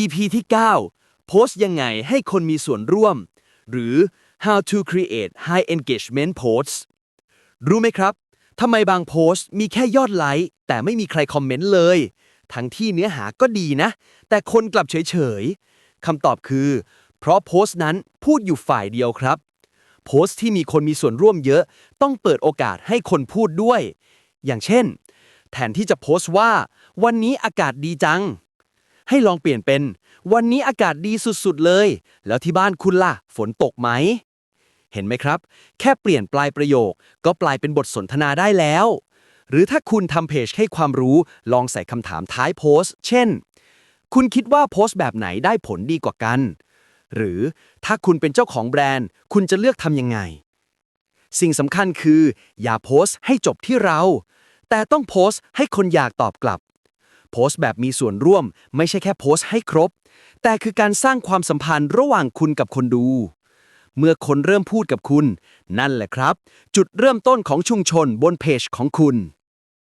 EP ที่ 9 โพสต์ยังไงให้คนมีส่วนร่วม หรือ How to create high engagement posts รู้ไหมครับทำไมบางโพสต์มีแค่ยอดไลค์แต่ไม่มีใครคอมเมนต์เลย ทั้งที่เนื้อหาก็ดีนะ แต่คนกลับเฉยๆคำตอบคือ เพราะโพสต์นั้นพูดอยู่ฝ่ายเดียวครับ โพสต์ที่มีคนมีส่วนร่วมเยอะ ต้องเปิดโอกาสให้คนพูดด้วย อย่างเช่น แทนที่จะโพสต์ว่า วันนี้อากาศดีจัง ให้ลองเปลี่ยนเป็น วันนี้อากาศดีสุดๆเลย แล้วที่บ้านคุณล่ะ ฝนตกไหม เห็นไหมครับ แค่เปลี่ยนปลายประโยค ก็ปลายเป็นบทสนทนาได้แล้ว หรือถ้าคุณทำเพจให้ความรู้ลองใส่คำถามท้ายโพสต์ เช่น คุณคิดว่าโพสต์แบบไหนได้ผลดีกว่ากัน หรือถ้าคุณเป็นเจ้าของแบรนด์ คุณจะเลือกทำยังไง สิ่งสำคัญคือ อย่าโพสต์ให้จบที่เรา แต่ต้องโพสต์ให้คนอยากตอบกลับ โพสต์แบบมีส่วนร่วม ไม่ใช่แค่โพสต์ให้ครบ แต่คือการสร้างความสัมพันธ์ระหว่างคุณกับคนดู เมื่อคนเริ่มพูดกับคุณ นั่นแหละครับ จุดเริ่มต้นของชุมชนบนเพจของคุณ